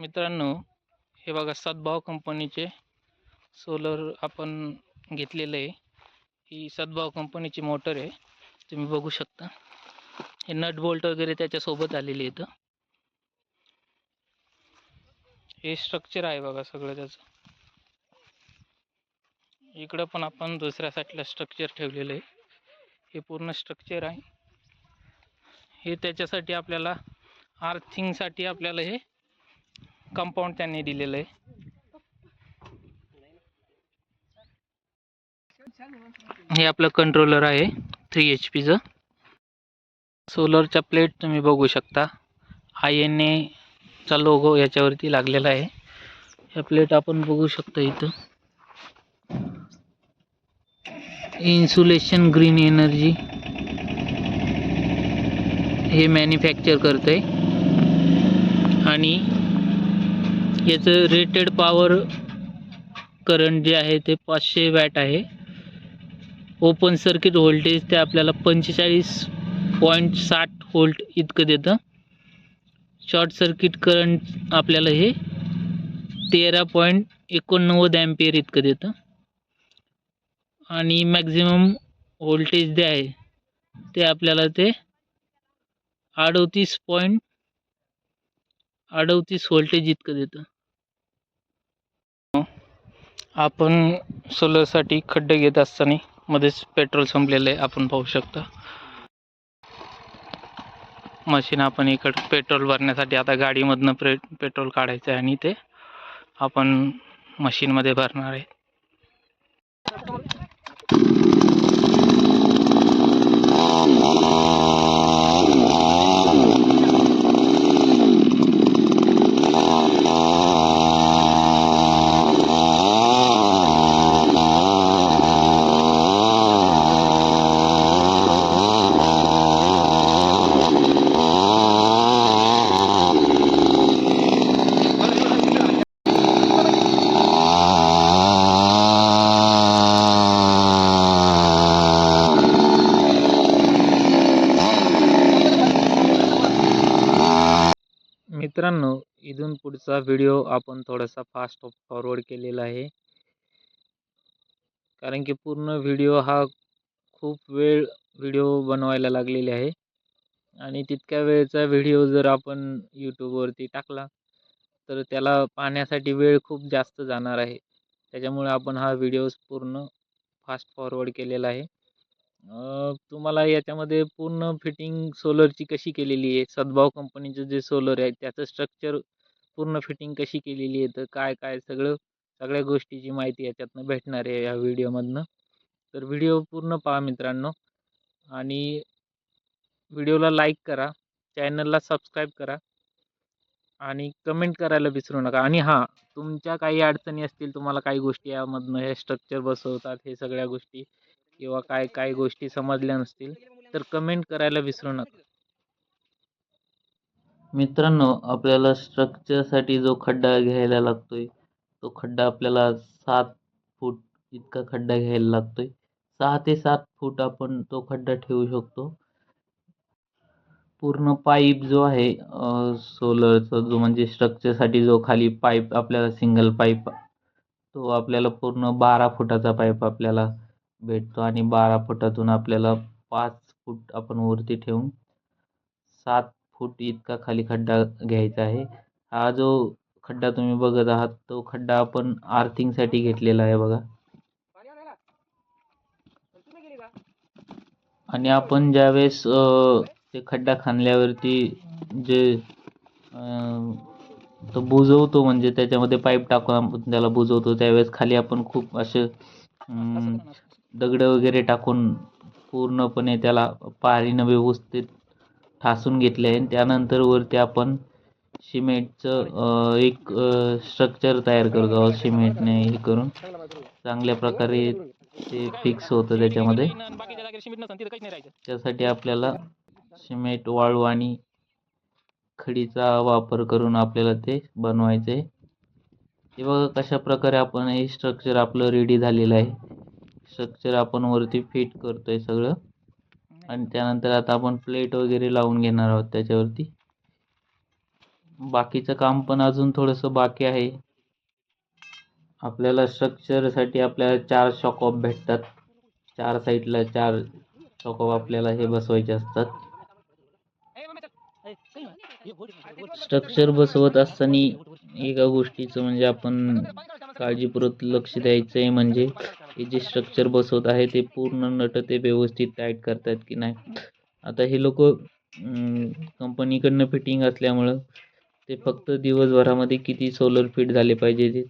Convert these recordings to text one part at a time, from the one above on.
मित्रांनो हे बघा सद्भाव कंपनीचे सोलर आपण घेतलेलं आहे. ही सद्भाव कंपनीची मोटर आहे. तुम्ही बघू शकता. हे नट बोल्ट वगैरे त्याच्यासोबत आलेले आहेत हे स्ट्रक्चर आहे बघा सगळं त्याचं. इकडं पण आपण दुसऱ्या साईडला स्ट्रक्चर ठेवलेलं आहे. हे पूर्ण स्ट्रक्चर आहे. हे त्याच्यासाठी आपल्याला आर्थिंगसाठी आपल्याला हे कंपाऊंड त्यांनी दिलेलं आहे. हे आपलं कंट्रोलर आहे थ्री एच पीचं सोलरच्या प्लेट तुम्ही बघू शकता. आय एन एचा लोगो याच्यावरती लागलेला आहे. ह्या प्लेट आपण बघू शकता इथं. इन्सुलेशन ग्रीन एनर्जी हे मॅन्युफॅक्चर करतं आहे आणि याचं रेटेड पॉवर करंट जे आहे ते पाचशे वॅट आहे. ओपन सर्किट व्होल्टेज ते आपल्याला पंचेचाळीस पॉईंट साठ व्होल्ट इतकं देतं. शॉर्ट सर्किट करंट आपल्याला हे तेरा पॉईंट एकोणनव्वद ॲम्पियर इतकं देतं. आणि मॅक्झिमम व्होल्टेज जे आहे ते आपल्याला ते अडतीस पॉईंट अडतीस व्होल्टेज इतकं देतं. आपण सोलरसाठी खड्डे घेत असताना मध्येच पेट्रोल संपलेलं आहे आपण पाहू शकता. मशीन आपण इकडं पेट्रोल भरण्यासाठी आता गाडीमधनं पे पेट्रोल काढायचं आहे आणि ते आपण मशीनमध्ये भरणार आहे मित्रांनो इथून पुढचा व्हिडिओ आपण थोडासा फास्ट फॉरवर्ड केलेला आहे. कारण की पूर्ण व्हिडिओ हा खूप वेळ व्हिडिओ बनवायला लागलेले आहे. आणि तितक्या वेळचा व्हिडिओ जर आपण यूट्यूबवरती टाकला तर त्याला पाहण्यासाठी वेळ खूप जास्त जाणार आहे. त्याच्यामुळे आपण हा व्हिडिओज पूर्ण फास्ट फॉरवर्ड केलेला आहे. तुम्हाला याच्यामध्ये पूर्ण फिटिंग सोलरची कशी केलेली आहे? सद्भाव कंपनीचं जे सोलर आहे त्याचं स्ट्रक्चर पूर्ण फिटिंग कशी केलेली आहे तर काय काय सगळं सगळ्या गोष्टीची माहिती याच्यातनं भेटणार आहे या व्हिडिओमधनं. तर व्हिडिओ पूर्ण पहा मित्रांनो. आणि व्हिडिओला लाईक करा चॅनलला सबस्क्राईब करा आणि कमेंट करायला विसरू नका. आणि हां तुमच्या काही अडचणी असतील तुम्हाला काही गोष्टी यामधनं हे स्ट्रक्चर बसवतात हे सगळ्या गोष्टी किंवा काय काय गोष्टी समजल्या नसतील तर कमेंट करायला विसरू नका. मित्रांनो आपल्याला स्ट्रक्चरसाठी जो खड्डा घ्यायला लागतोय तो खड्डा आपल्याला सात फूट इतका खड्डा घ्यायला लागतोय. सहा ते सात फूट आपण तो खड्डा ठेवू शकतो. पूर्ण पाईप जो आहे सोलरचा जो म्हणजे स्ट्रक्चरसाठी जो खाली पाईप आपल्याला सिंगल पाईप तो आपल्याला पूर्ण बारा फुटाचा पाईप आपल्याला भेटतो आणि बारा फुटातून आपल्याला पाच फूट आपण वरती ठेवून सात फूट इतका खाली खड्डा घ्यायचा आहे. हा जो खड्डा तुम्ही बघत आहात तो खड्डा आपण आर्थिंगसाठी घेतलेला आहे बघा. आणि आपण ज्यावेळेस ते खड्डा खाणल्यावरती जे तो बुजवतो म्हणजे त्याच्यामध्ये पाईप टाकून आपण त्याला बुजवतो त्यावेळेस खाली आपण खूप असे दगडं वगैरे टाकून पूर्णपणे त्याला पारीनं व्यवस्थित ठासून घेतले आहे. त्यानंतर वरती आपण सिमेंटचं एक स्ट्रक्चर तयार करतो आहोत. सिमेंटने हे करून चांगल्या प्रकारे ते फिक्स होतं त्याच्यामध्ये. त्यासाठी आपल्याला सिमेंट वाळू आणि खडीचा वापर करून आपल्याला ते बनवायचं आहे. हे बघा कशा प्रकारे आपण हे स्ट्रक्चर आपलं रेडी झालेलं आहे. स्ट्रक्चर आपण वरती फिट करतोय सगळं. आणि त्यानंतर आता आपण प्लेट वगैरे लावून घेणार आहोत त्याच्यावरती. बाकीचं काम पण अजून थोडंसं बाकी आहे. आपल्याला स्ट्रक्चरसाठी आपल्याला चार शॉकऑफ भेटतात. चार साईडला चार शॉकऑफ आपल्याला हे बसवायचे असतात. स्ट्रक्चर बसवत असताना एका गोष्टीचं म्हणजे आपण काळजीपूर्वक लक्ष द्यायचं आहे म्हणजे हे जे स्ट्रक्चर बसवत आहे ते पूर्ण नट ते व्यवस्थित टाईट करतात की नाही. आता हे लोक कंपनीकडनं फिटिंग असल्यामुळं ते फक्त दिवसभरामध्ये किती सोलर फिट झाले पाहिजे ते?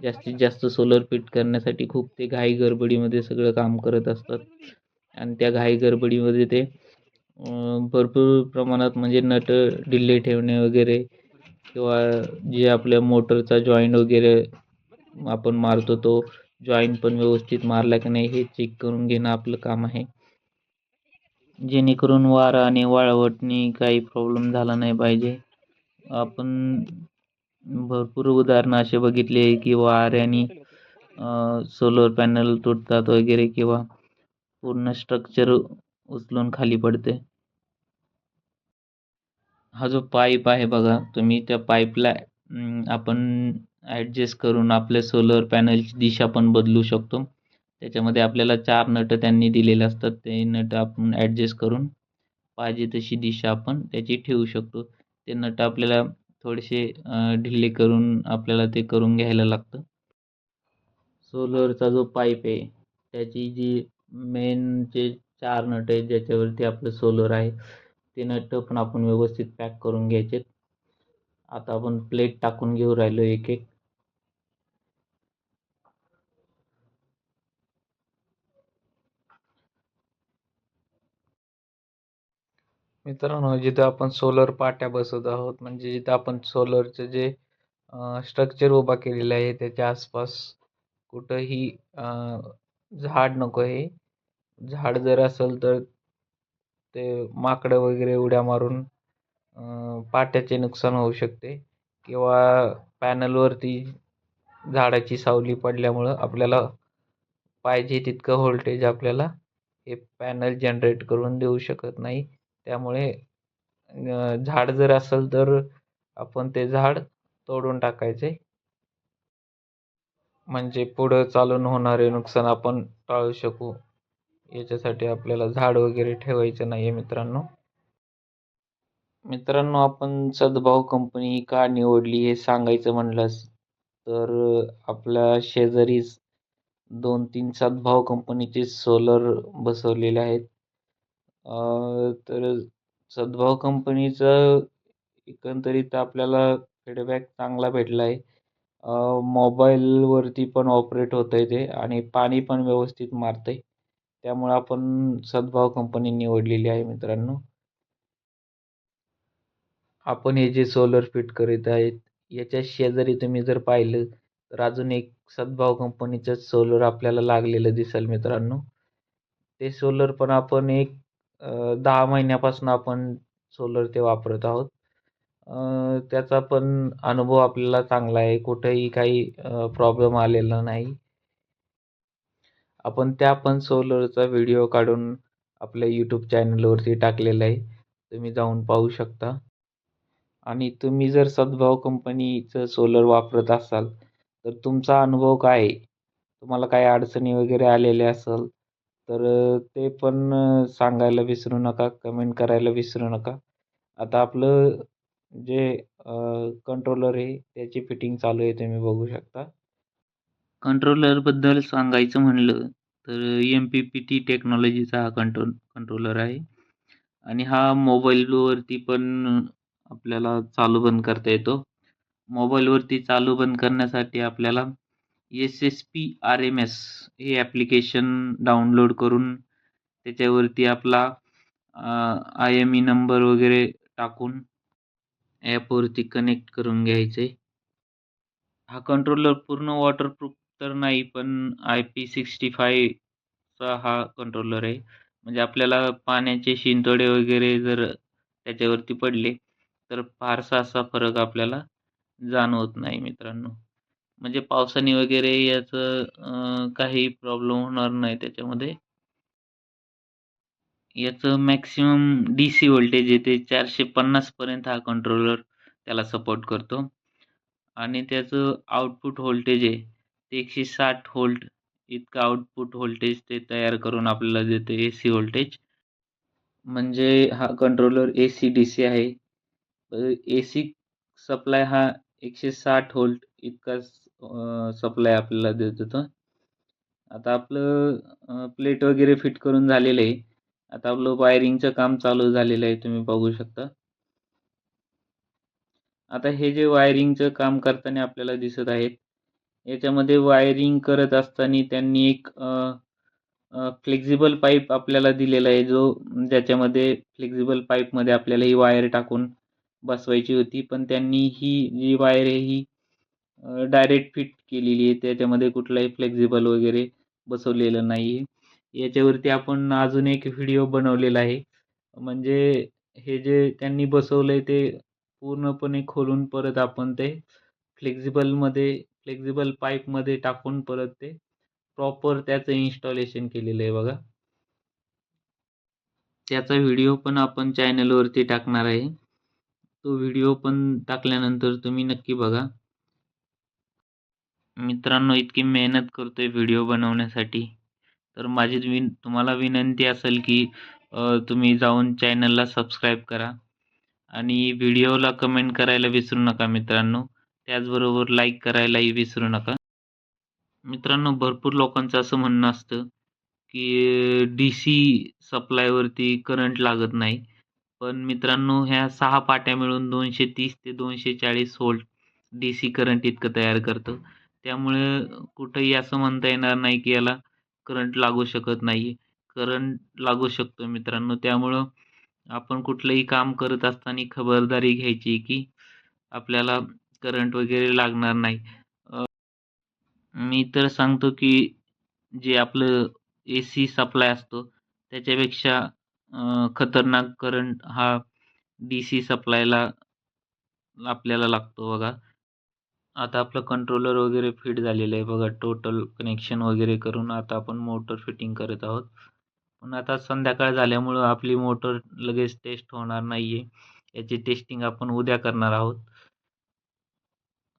जास्तीत जास्त सोलर फिट करण्यासाठी खूप ते घाई गडबडीमध्ये सगळं काम करत असतात. आणि त्या घाई गडबडीमध्ये ते भरपूर प्रमाणात म्हणजे नट ढिल्ले ठेवणे वगैरे किंवा जे आपल्या मोटरचा जॉईंट वगैरे आपण मारतो तो जॉईंट पण व्यवस्थित मारला की नाही हे चेक करून घेणं आपलं काम आहे. जेणेकरून वारा आणि वाळवटनी काही प्रॉब्लेम झाला नाही पाहिजे. आपण भरपूर उदाहरणं असे बघितले की वाऱ्याने सोलर पॅनल तुटतात वगैरे किंवा पूर्ण स्ट्रक्चर उचलून खाली पडते. हा जो पाईप आहे बघा तुम्ही त्या पाईपला आपण ॲडजस्ट करून आपल्या सोलर पॅनलची दिशा पण बदलू शकतो. त्याच्यामध्ये आपल्याला चार नटं त्यांनी दिलेले असतात ते नट आपण ॲडजस्ट करून पाहिजे तशी दिशा आपण त्याची ठेवू शकतो. ते नट आपल्याला थोडेसे ढिल्ले करून आपल्याला ते करून घ्यायला लागतं. सोलरचा जो पाईप आहे त्याची जी मेन जे चार नट आहेत ज्याच्यावरती आपलं सोलर आहे. ते नट पण आपण व्यवस्थित पॅक करून घ्यायचे. आता आपण प्लेट टाकून घेऊ राहिलो एक एक. मित्रांनो जिथं आपण सोलर पाट्या बसवत आहोत म्हणजे जिथं आपण सोलरचं जे स्ट्रक्चर उभा केलेलं आहे त्याच्या आसपास कुठंही झाड नको आहे. झाड जर असेल तर ते माकडं वगैरे उड्या मारून पाट्याचे नुकसान होऊ शकते किंवा पॅनलवरती झाडाची सावली पडल्यामुळं आपल्याला पाहिजे तितकं व्होल्टेज आपल्याला हे पॅनल जनरेट करून देऊ शकत नाही. त्यामुळे झाड जर असेल तर आपण ते झाड तोडून टाकायचे. म्हणजे पुढं चालून होणारे नुकसान आपण टाळू शकू. याच्यासाठी आपल्याला झाड वगैरे ठेवायचं नाही आहे मित्रांनो. मित्रांनो आपण सद्भाव कंपनी का निवडली हे सांगायचं म्हणलंस तर आपल्या शेजारीच दोन तीन सद्भाव कंपनीचे सोलर बसवलेले आहेत. तर सद्भाव कंपनीचं एकंदरीत आपल्याला फीडबॅक चांगला भेटला आहे मोबाईलवरती पण ऑपरेट होतं आहे ते आणि पाणी पण व्यवस्थित मारतं आहे त्यामुळं आपण सद्भाव कंपनी निवडलेली आहे मित्रांनो. आपण हे जे सोलर फिट करीत आहेत याच्या शेजारी तुम्ही जर पाहिलं तर अजून एक सद्भाव कंपनीचं सोलर आपल्याला लागलेलं दिसेल मित्रांनो. ते सोलर पण आपण एक दहा महिन्यापासून आपण सोलर ते वापरत आहोत. त्याचा पण अनुभव आपल्याला चांगला आहे. कुठेही काही प्रॉब्लेम आलेला नाही. आपण त्या पण सोलरचा व्हिडिओ काढून आपल्या यूट्यूब चॅनलवरती टाकलेला आहे. तुम्ही जाऊन पाहू शकता. आणि तुम्ही जर सद्भाव कंपनीचं सोलर वापरत असाल तर तुमचा अनुभव काय आहे? तुम्हाला काही अडचणी वगैरे आलेल्या असेल तर ते पण सांगायला विसरू नका कमेंट करायला विसरू नका. आता आपलं जे कंट्रोलर आहे त्याची फिटिंग चालू आहे तुम्ही बघू शकता. कंट्रोलरबद्दल सांगायचं म्हणलं तर एम पी पी टी टेक्नॉलॉजीचा हा कंट्रोल कंट्रोलर आहे. आणि हा मोबाईलवरती पण आपल्याला चालू बंद करता येतो. मोबाईलवरती चालू बंद करण्यासाठी आपल्याला S S P R M S हे ॲप्लिकेशन डाउनलोड करून त्याच्यावरती आपला आय एम ई नंबर वगैरे टाकून ॲपवरती कनेक्ट करून घ्यायचे. हा कंट्रोलर पूर्ण वॉटरप्रूफ तर नाही पण आय पी सिक्स्टी फायचा हा कंट्रोलर आहे. म्हणजे आपल्याला पाण्याचे शिंतोडे वगैरे जर त्याच्यावरती पडले तर फारसा असा फरक आपल्याला जाणवत नाही मित्रांनो. म्हणजे पावसाने वगैरे याचं काही प्रॉब्लेम होणार नाही त्याच्यामध्ये. याचं मॅक्सिमम डी सी व्होल्टेज येते चारशे पन्नासपर्यंत हा कंट्रोलर त्याला सपोर्ट करतो. आणि त्याचं आउटपुट व्होल्टेज आहे एकशे साठ व्होल्ट इतकं आउटपुट व्होल्टेज ते तयार करून आपल्याला देते ए सी व्होल्टेज म्हणजे हा controller A C D C आहे. ए सी सप्लाय हा एकशे साठ व्होल्ट इतका सप्लाय आपल्याला देत होतो. आता आपलं प्लेट वगैरे फिट करून झालेलं आहे. आता आपलं वायरिंगचं काम चालू झालेलं आहे तुम्ही बघू शकता. आता हे जे वायरिंगचं काम करताना आपल्याला दिसत आहेत याच्यामध्ये वायरिंग करत असताना त्यांनी एक फ्लेक्झिबल पाईप आपल्याला दिलेला आहे जो ज्याच्यामध्ये फ्लेक्झिबल पाईपमध्ये आपल्याला ही वायर टाकून बसवायची होती. पण त्यांनी ही जी वायर आहे ही डायरेक्ट फिट केलेली आहे. त्याच्यामध्ये कुठलाही फ्लेक्झिबल वगैरे बसवलेलं नाही आहे याच्यावरती आपण अजून एक व्हिडिओ बनवलेला आहे. म्हणजे हे जे त्यांनी बसवलं आहे ते पूर्णपणे खोलून परत आपण ते फ्लेक्झिबलमध्ये फ्लेक्झिबल पाईपमध्ये टाकून परत ते प्रॉपर त्याचं इन्स्टॉलेशन केलेलं आहे बघा. त्याचा व्हिडिओ पण आपण चॅनलवरती टाकणार आहे. तो व्हिडिओ पण टाकल्यानंतर तुम्ही नक्की बघा. मित्रांनो इतकी मेहनत करतोय व्हिडिओ बनवण्यासाठी. तर माझी विन तुम्हाला विनंती असेल की तुम्ही जाऊन चॅनलला सबस्क्राईब करा. आणि व्हिडिओला कमेंट करायला विसरू नका मित्रांनो. त्याचबरोबर लाईक करायलाही विसरू नका. मित्रांनो भरपूर लोकांचं असं म्हणणं असतं की डी सी सप्लायवरती करंट लागत नाही. पण मित्रांनो ह्या सहा पाट्या मिळून दोनशे तीस ते दोनशे चाळीस व्होल्ट डी सी करंट इतकं तयार करतं. त्यामुळे कुठंही असं म्हणता येणार नाही की याला करंट लागू शकत नाही करंट लागू शकतो मित्रांनो. त्यामुळं आपण कुठलंही काम करत असताना खबरदारी घ्यायची की आपल्याला करंट वगैरे लागणार नाही. मी तर सांगतो की जे आपलं ए सी सप्लाय असतो त्याच्यापेक्षा खतरनाक करंट हा डी सी सप्लायला आपल्याला लागतो बघा. आता आपलं कंट्रोलर वगैरे फिट झालेलं आहे बघा टोटल कनेक्शन वगैरे करून आता आपण मोटर फिटिंग करत आहोत. पण आता संध्याकाळ झाल्यामुळं आपली मोटर लगेच टेस्ट होणार नाही आहे याची टेस्टिंग आपण उद्या करणार आहोत.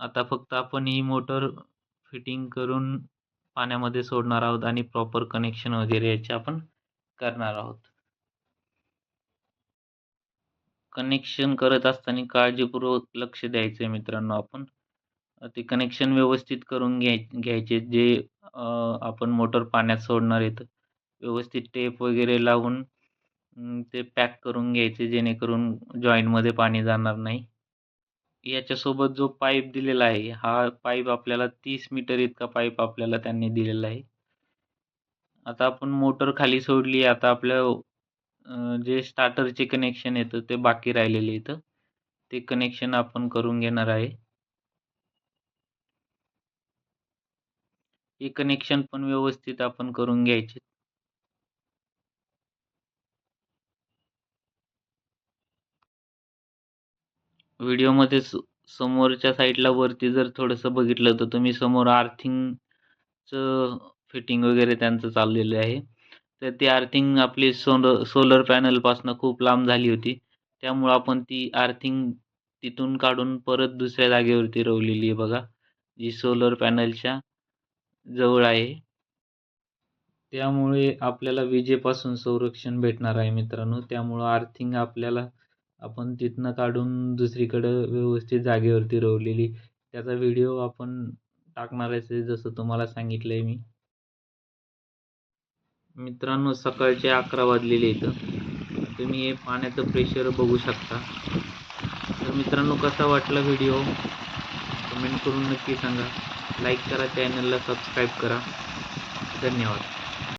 आता फक्त आपण ही मोटर फिटिंग करून पाण्यामध्ये सोडणार आहोत आणि प्रॉपर कनेक्शन वगैरे याचे आपण करणार आहोत. कनेक्शन करत असताना काळजीपूर्वक लक्ष द्यायचं आहे मित्रांनो आपण. ते कनेक्शन व्यवस्थित करून घ्याय घ्यायचे जे आपण मोटर पाण्यात सोडणार आहेत. व्यवस्थित टेप वगैरे लावून ते पॅक करून घ्यायचे जेणेकरून जॉईंटमध्ये पाणी जाणार नाही. याच्यासोबत जो पाईप दिलेला आहे हा पाईप आपल्याला तीस मीटर इतका पाईप आपल्याला त्यांनी दिलेला आहे. आता आपण मोटर खाली सोडली आता आपल्या जे स्टार्टरचे कनेक्शन येतं ते बाकी राहिलेले इथं. ते कनेक्शन आपण करून घेणार आहे. हे कनेक्शन पण व्यवस्थित आपण करून घ्यायचे. व्हिडिओमध्ये समोरच्या साईडला वरती जर थोडंसं बघितलं तर तुम्ही समोर आर्थिंगचं फिटिंग वगैरे त्यांचं चाललेलं आहे. तर ती आर्थिंग आपली सोलर सोलर पॅनलपासून खूप लांब झाली होती. त्यामुळं आपण ती आर्थिंग तिथून काढून परत दुसऱ्या जागेवरती रोवलेली आहे बघा. जी सोलर पॅनलच्या जवळ आहे. त्यामुळे आपल्याला विजेपासून संरक्षण भेटणार आहे मित्रांनो. त्यामुळं आर्थिंग आपल्याला आपण तिथनं काढून दुसरीकडं व्यवस्थित जागेवरती रोवलेली. त्याचा व्हिडिओ आपण टाकणारच आहे जसं तुम्हाला सांगितलं आहे मी. मित्रांनो सकाळचे अकरा वाजलेले इथं. तुम्ही हे पाण्याचं प्रेशर बघू शकता. तर मित्रांनो कसा वाटला व्हिडिओ कमेंट करून नक्की सांगा. लाईक करा चॅनलला सबस्क्राईब करा. धन्यवाद.